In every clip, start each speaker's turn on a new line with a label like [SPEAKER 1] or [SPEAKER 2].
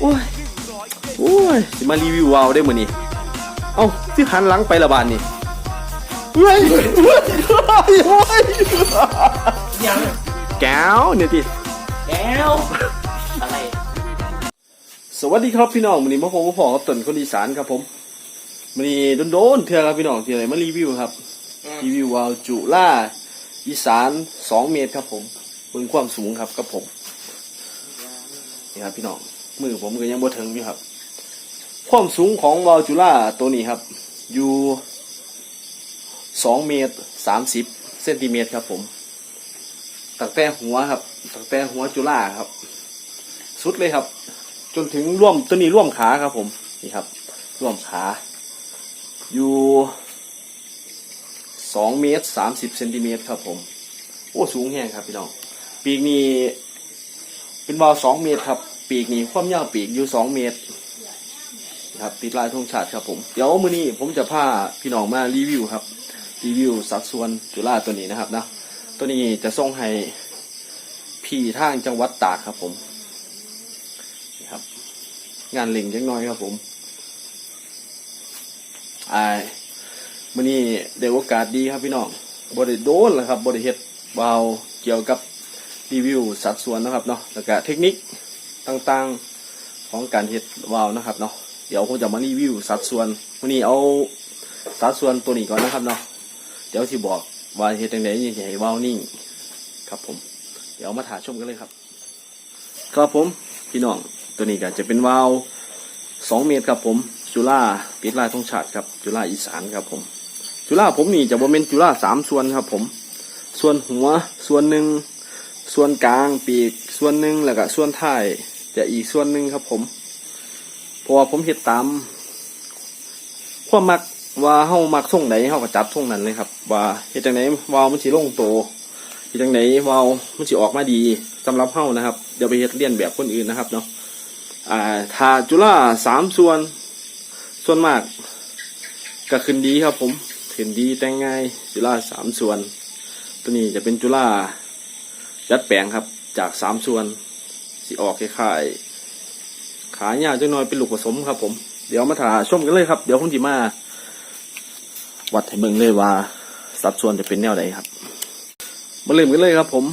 [SPEAKER 1] โอ้ยโอ้ยสิมารีวิววาวได้มื้อนี้เอ้าที่หันหลังไปละบานนี่เฮ้ยเฮ้ยเฮ้ยเฮ้ย
[SPEAKER 2] ยัง
[SPEAKER 1] แก้วเนี่ยติ
[SPEAKER 2] แล้วอะไร
[SPEAKER 1] สวัสดีครับพี่น้องวันนี้มาพบกับพ่อกับต้นคนอีสานครับผมวันนี้โดนๆเทื่อครับพี่น้องที่อะไรมารีวิวครับรีวิววาวจุล่าอีสานสองเมตรครับผมบนความสูงครับกับผมนี่ครับพี่น้อง มือผมก็ยังบ่ถึงอยู่ครับ ความสูงของวาวจุล่าตัวนี้ครับ อยู่สองเมตรสามสิบเซนติเมตรครับผมตั้งแต่หัวครับตั้งแต่หัวจุล่าครับ สุดเลยครับ จนถึงร่วมตัวนี้ร่วมขาครับผมนี่ครับ ร่วมขา อยู่สองเมตรสามสิบเซนติเมตรครับผม โอ้สูงแห้งครับพี่น้องปีกนี้เป็นวาล์วสองเมตรครับ ปีกนี้ความยาวปีกอยู่สองเมตรครับติดลายธงชาติครับผมเดี๋ยวมื้อนี้ผมจะพาพี่น้องมารีวิวครับ รีวิวสัดส่วนจุฬาตัวนี้นะครับนะตัวนี้จะส่งให้พี่ทางจังหวัดตากครับผมนี่ครับ งานเล็งจังน้อยครับผมไอ้มื่อนี้ได้โอกาสดีครับพี่น้องบริโดนแล้วครับบริเฮ็ดวาเกี่ยวกับรีวิวสัดส่วนนะครับเนาะแล้วก็เทคนิค ต่างๆของการเฮ็ดวาวนะครับเนาะเดี๋ยวผมจะมารีวิวสัดส่วนมื่อนี้เอาสัดส่วนตัวนี้ก่อนนะครับเนาะเดี๋ยวที่บอกว่าเฮ็ดจังได๋ยังสิให้วาวนิ่งครับผม เดี๋ยวมาถ่ายชมกันเลยครับครับผมพี่น้องตัวนี้ก็จะเป็นวาวสองเมตรครับผม จุฬาปิดลายทงชาติครับ จุฬาอีสานครับผม จุฬาผมนี่จะบ่เป็นจุฬาสามส่วนครับผม ส่วนหัวส่วนหนึ่งส่วนกลางปีกส่วนหนึ่งแล้วก็ส่วนท้าย จะอีกส่วนหนึ่งครับผมเพราะว่าผมเฮ็ดตามความมักว่าเฮามักส่งไหนเฮาก็จัดส่งนั้นเลยครับ ว่าเฮ็ดจังไหนวาวมันสิลงโตที่จังไหนวาวมันสิออกมาดีสำหรับเฮานะครับเดี๋ยวไปเฮ็ดเลียนแบบคนอื่นนะครับเนาะอ่าถ้าจุฬาสามส่วนส่วนมากก็ขึ้นดีครับผมขึ้นดีแต่งง่ายจุฬาสามส่วน ตัวนี้จะเป็นจุฬายัดแปลงครับจากสามส่วน สิออกคล้ายๆขายาจังน้อยเป็นลูกผสมครับ ผม เดี๋ยวมาถ่าชมกันเลยครับ เดี๋ยวผมจะมา วัดให้เบิ่งเลยว่าสัดส่วนจะเป็นแนวใดครับมาเริ่มกันเลยครับ ผม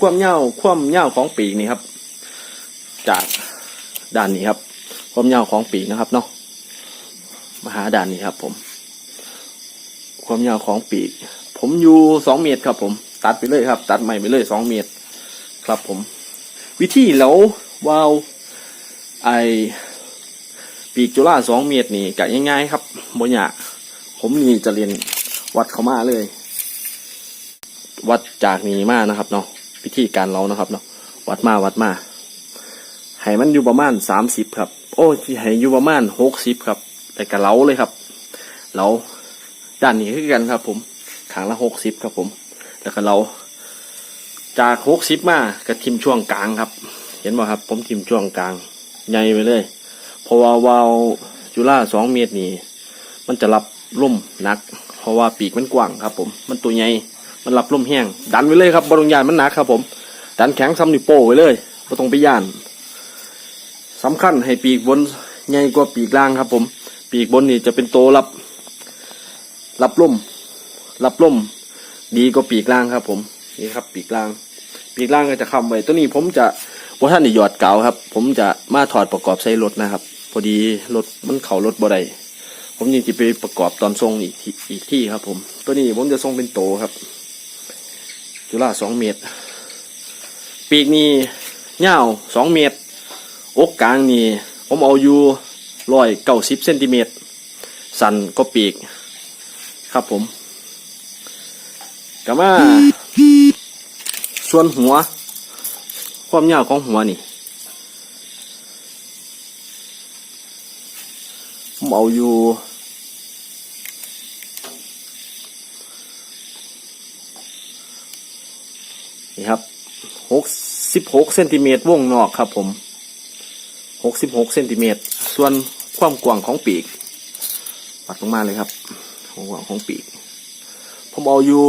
[SPEAKER 1] ความยาวความยาวของปีกนี่ครับ จากด้านนี้ครับ ความยาวของปีกนะครับเนาะมาหาด้านนี้ครับ ผม ความยาวของปีก ผมอยู่สองเมตรครับ ผม ตัดไปเลยครับ ตัดใหม่ไปเลยสองเมตร ครับผม วิธีแล้ววาวไอปีกจุฬาสองเมตรนี่กะง่ายๆครับบนยากผมนี่จะเรียนวัดเขามาเลย วัดจากนี้มานะครับเนาะวิธีการเรานะครับเนาะวัดมาวัดมาให้มันอยู่ประมาณสามสิบครับ โอ้ยให้อยู่ประมาณหกสิบครับ แต่กระเล้าเลยครับเล้าด้านนี้คือกันครับ ผมขางละหกสิบครับผม แล้วก็เรา จากหกสิบมากระทิมช่วงกลางครับ เห็นไหมครับ ผมทิมช่วงกลางใหญ่ไปเลยเพราะว่าวาวจุฬาสองเมตรนี่มันจะรับล่มหนัก เพราะว่าปีกมันกว้างครับ ผม มันตัวใหญ่มันรับล่มแห้ง ดันไว้เลยครับบรุงยานมันหนักครับ ผม ดันแข็งซ้ำนิ้วโป้ไว้เลยไม่ต้องไปย่านสำคัญให้ปีกบนใหญ่กว่าปีกล่างครับ ผม ปีกบนนี่จะเป็นโตวรับ รับล่มรับล่ม ดีกว่าปีกล่างครับ ผม นี่ครับปีกล่าง ปีกล่างก็จะคำไว้ตัวนี้ผมจะว่าท่านหยอดเก่าครับ ผมจะมาถอดประกอบใส่รถนะครับ พอดีรถมันเข่ารถบ่ได้ผมยังจะไปประกอบตอนทรงอีกทีอีกที่ครับ ผม ตัวนี้ผมจะทรงเป็นโตครับ จุฬาสองเมตร ปีกนี่ยาวสองเมตร อกกลางนี่ผมเอาอยู่ร้อยเก้าสิบเซนติเมตร สันก็ปีก ครับผมกลับมา ส่วนหัว ความยาวของหัวนี่ผมเอาอยู่นี่ครับหกสิบหกเซนติเมตรวงนอกครับผมหกสิบหกเซนติเมตรส่วนความกว้างของปีก ปัดลงมาเลยครับความกว้างของปีก ผมเอาอยู่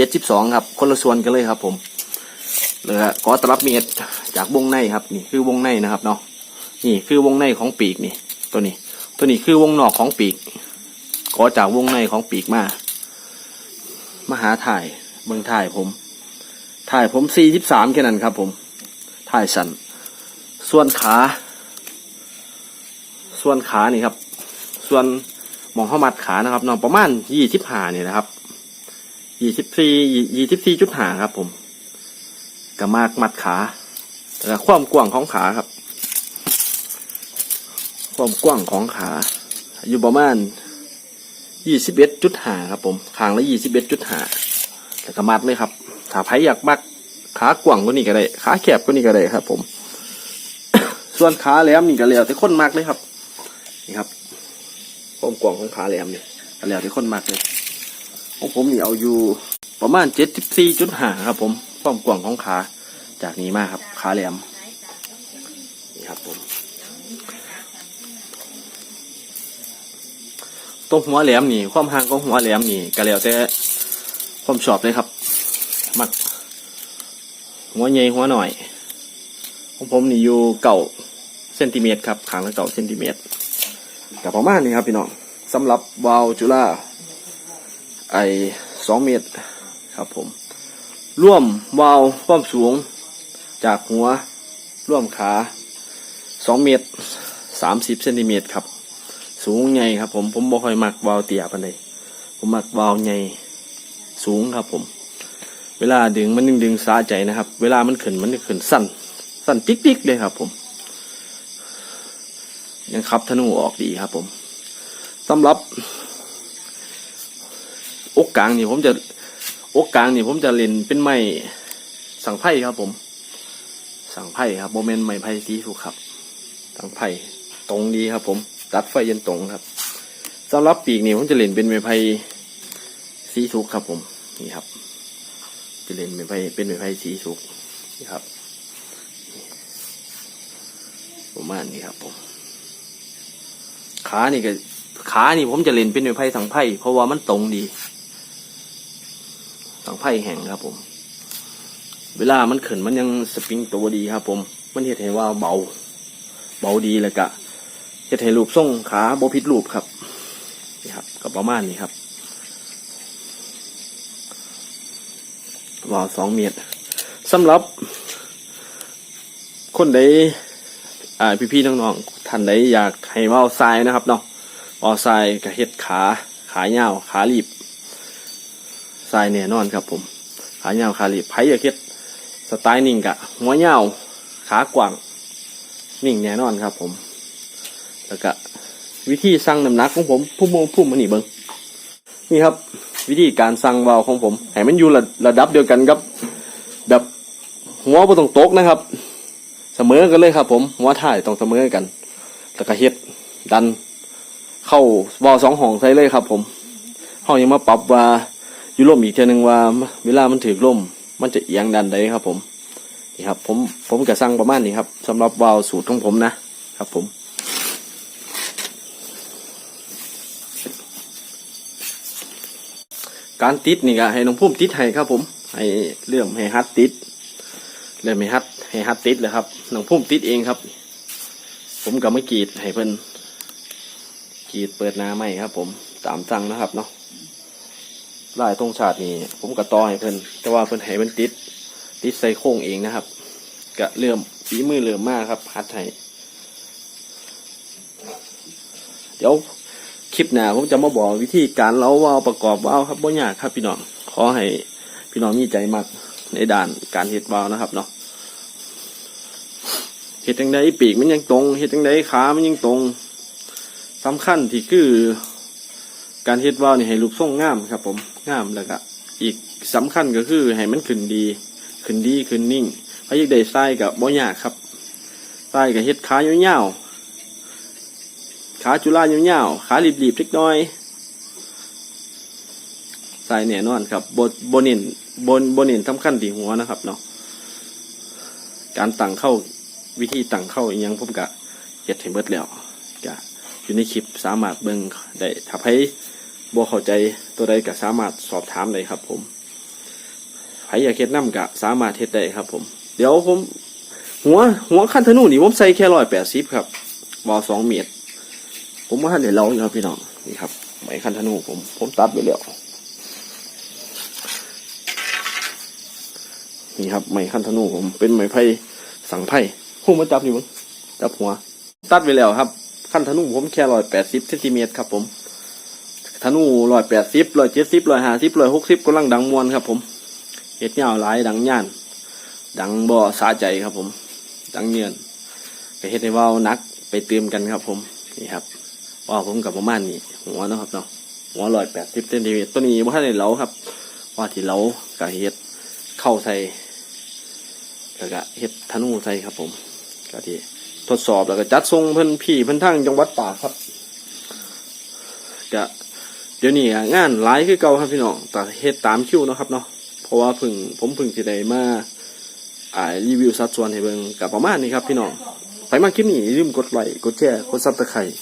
[SPEAKER 1] เจ็ดสิบสองครับ คนละส่วนกันเลยครับผมเหลือขอตลับเมตรจากวงในครับ นี่คือวงในนะครับเนาะนี่คือวงในของปีกนี่ ตัวนี้ ตัวนี้คือวงนอกของปีกก็จากวงในของปีกมามาหาถ่ายเมืองถ่ายผม ถ่ายผมสี่สิบสามแค่นั้นครับ ผม ถ่ายสันส่วนขา ส่วนขานี่ครับ ส่วนมองเข้ามัดขานะครับนอนประมาณยี่สิบห้านี่นะครับ ยี่สิบสี่ยี่สิบสี่จุดห้าครับ ผมกระมากมัดขาแต่ความกว้างของขาครับ ความกว้างของขา อยู่ประมาณยี่สิบเอ็ดจุดห้าครับ ผมขางละยี่สิบเอ็ดจุดห้าแต่กระมัดเลยครับ ถ้าใครอยากมักขากว้างก็นี่ก็ได้ขาแคบก็นี่ก็ได้ครับ ผม ส่วนขาแหลมนี่ก็แล้วแต่คนมักเลยครับ นี่ครับความกว้างของขาแหลมนี่ก็แล้วแต่คนมักเลย ของผมนี่เอาอยู่ประมาณเจ็ดสิบสี่จุดห้าครับผมความกว้างของขาจากนี้มากครับ ขาแหลมนี่ครับผมตรงหัวแหลมนี่ ความห่างของหัวแหลมนี่ก็แล้วแต่ความชอบเลยครับ มัก หัวใหญ่หัวหน่อยของผมนี่อยู่เก่าเซนติเมตรครับขางละเก่าเซนติเมตรกับประมาณนี้ครับพี่น้องสำหรับวาลจุฬา ไอสองเมตรครับผม ร่วมวาวความสูงจากหัวร่วมขาสองเมตรสามสิบเซนติเมตรครับ สูงใหญ่ครับผมผมบ่ค่อยมักวาวเตี่ยปานใดผมมักวาวใหญ่สูงครับผม เวลาดึงมันดึงดึงสาใจนะครับ เวลามันขึ้นมันจะขึ้นสั้น สั้นจิ๊กๆเลยครับผม ยังขับธนูออกดีครับผมสำหรับ อกกลางนี่ผมจะอกกลางนี่ผมจะเล่นเป็นไม้สังไพ่ครับ ผม สังไพ่ครับโมเมนต์ไม้ไพ่สีสุกครับ สังไพ่ตรงดีครับ ผม ตัดไฟเยันตรงครับสำหรับปีกนี่ผมจะเล่นเป็นไม้ไพ่สีสุกครับ ผมนี่ครับ จะเล่นไม้ไพ่เป็นไม้ไพ่สีสุกนี่ครับประมาณนี้ครับ ผม ขานี่ก็ขานี่ผมจะเล่นเป็นไม้ไพ่สังไพ่เพราะว่ามันตรงดี สังไพ่แห่งครับผม เวลามันขึ้นมันยังสปริงตัวดีครับ ผม มันเห็นให้ว่าเบา เบาดีแล้วก็เห็นให้รูปทรงขาโบพิดรูปครับนี่ครับก็ประมาณนี้ครับวาวสองเมตรสำหรับคนใดอ่าพี่ๆน้องๆท่านใดอยากให้ว่าวทรายนะครับเนาะว่าวทรายกับเห็ดขา ขาเงาขาลีบ ทรายแน่นอนครับ ผม ขาเงาวขาลีไผอยาเห็ดสไตล์นิ่งกะหัวเงาวขากว้างนิ่งแน่นอนครับ ผม แล้วก็วิธีสั่งน้ำหนักของผมพุ่มงพุ่มมันนี่เบิงนี่ครับ วิธีการสั่งวาวของผมให้มันอยู่ระระดับเดียวกันครับแบบหัวบ่ต้องตกนะครับ เสมอกันเลยครับ ผมหัวถ่ายต้องเสมอกันแล้วก็เฮ็ดดันเข้าวอลสองห้องใส่เลยครับ ผมห้องยังมาปรับว่า อยู่ร่มอีกเทีนึงว่า เวลามันถือร่ม มันจะเอียงดันได้ครับ ผมนี่ครับ ผมผมก็สั่งประมาณนี้ครับสำหรับวาล์วสูตรของผมนะครับ ผมการติดนี่ก็ให้น้องพุ่มติดให้ครับ ผมให้เรื่องให้ฮัดติดเริ่มให้ฮัดให้ฮัดติดเลยครับน้องพุ่มติดเองครับ ผมก็ไม่กีดให้เพิ่นกีดเปิดหน้าใหม่ครับ ผมตามสั่งนะครับเนาะ ลายธงชาตินี่ผมก็ต่อให้เพิ่นแต่ว่าเพิ่นให้เพิ่นติด ติดใส่โค้งเองนะครับก็เริ่มฝีมือเริ่มมากครับฮัดให้เดี๋ยวคลิปหน้าผมจะมาบอกวิธีการเล้าว่าวประกอบว่าวครับบ่ยากครับพี่น้องขอให้พี่น้องมีใจมักในด่านการเห็ดวาวนะครับเนาะเห็ดจังไดปีกมันยังตรงเห็ดจังไดขามันยังตรงสำคัญที่คือการเห็ดวาวนี่ให้ลูกทรงงามครับผม งามแล้วก็อีกสำคัญก็คือให้มันขึ้นดี ขึ้นดีขึ้นนิ่งพายิกได้ไส้กับบ่ยากครับไส้กับเห็ดขายาวๆขาจุฬายาวๆขารีบๆเล็กน้อยใส่แน่นอนครับบโบเนินบนบนเห็นสำคัญที่หัวนะครับเนาะการตั้งเข้าวิธีตั้งเข้าอหยังผมกะเก็ดให้เบิดแล้วกะอยู่ในคลิปสามารถเบิ่งได้ถ้าใคร บ่เข้าใจตัวใดก็สามารถสอบถามได้ครับ ผมใครอยากเฮ็ดน้ำกะสามารถเฮ็ดได้ครับ ผม เดี๋ยวผม หัว หัวคันธนูนี่ผมใส่แค่ร้อยแปดสิบครับบอสองเมตร ผมว่าท่านเดี๋ยวเราอยู่ครับพี่น้องนี่ครับไม้คันธนูผมผมตัดไปแล้วนี่ครับไม้คันธนูผมเป็นไม้ไผ่สังไผ่หูมาจับอยู่มั้งจับหัว ตัดไปแล้วครับคันธนูผมแค่ร้อยแปดสิบเซนติเมตรครับผม ธนูร้อยแปดสิบร้อยเจ็ดสิบร้อยห้าสิบร้อยหกสิบกำลังดังมวนครับ ผมเห็ดเงาหลายดังย่าน ดังบ่อสาใจครับ ผม ดังเงียนก็เฮ็ดให้เว้านักไปเติมกันครับ ผมนี่ครับว่าผมกับประมาณนี้หัวนะครับเนาะหัวร้อยแปดสิบเซนติเมตรตัวนี้ว่าท่านเหลาครับ ว่าที่เหลาก็เฮ็ดเข้าใส่แล้วก็เฮ็ดธนูใส่ครับ ผมก็ที่ทดสอบแล้วก็จัดทรงเพิ่นพี่เพิ่นทั้งจังหวัดตากครับก็ เดี๋ยวนี้อะงานหลายคือเก่าครับพี่น้องแต่เฮ็ดตามคิวเนาะครับเนาะเพราะว่าเพึ่งผมเพึ่งสิได้มาอ่ารีวิวสัดส่วนให้เบิ่งกับประมาณนี้ครับพี่น้องใครมาคลิปนี้อย่าลืมกดไลค์กดแชร์กดซับสไครต์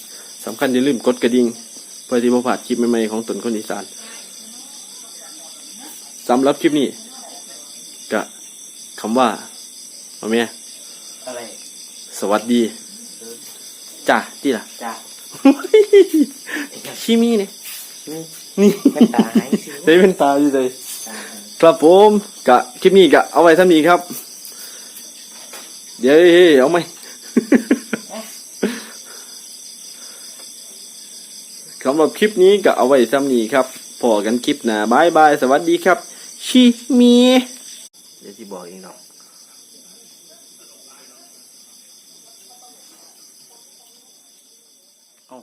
[SPEAKER 1] สำคัญอย่าลืมกดกระดิ่งเพื่อที่บ่พลาดคลิปใหม่ๆของตนคนอีสานสำหรับคลิปนี้ก็คำว่าเอาแม่
[SPEAKER 2] อะไร
[SPEAKER 1] สวัสดีจ้าที่ล่ะ
[SPEAKER 2] จ้า
[SPEAKER 1] ชิมีเนี่ย
[SPEAKER 2] นี่
[SPEAKER 1] นี่
[SPEAKER 2] เป็นตาหายสิ
[SPEAKER 1] ได้เป็นตาอยู่เลย
[SPEAKER 2] ตา
[SPEAKER 1] ครับผมกะคลิปนี้กะเอาไว้เท่านี้ครับ เดี๋ยวเอาไหมสำหรับคลิปนี้ก็เอาไว้เท่านี้ครับพอกันคลิปหน้าบายบาย สวัสดีครับ ชิมีเดี๋ยวที่บอกเองเนาะเอา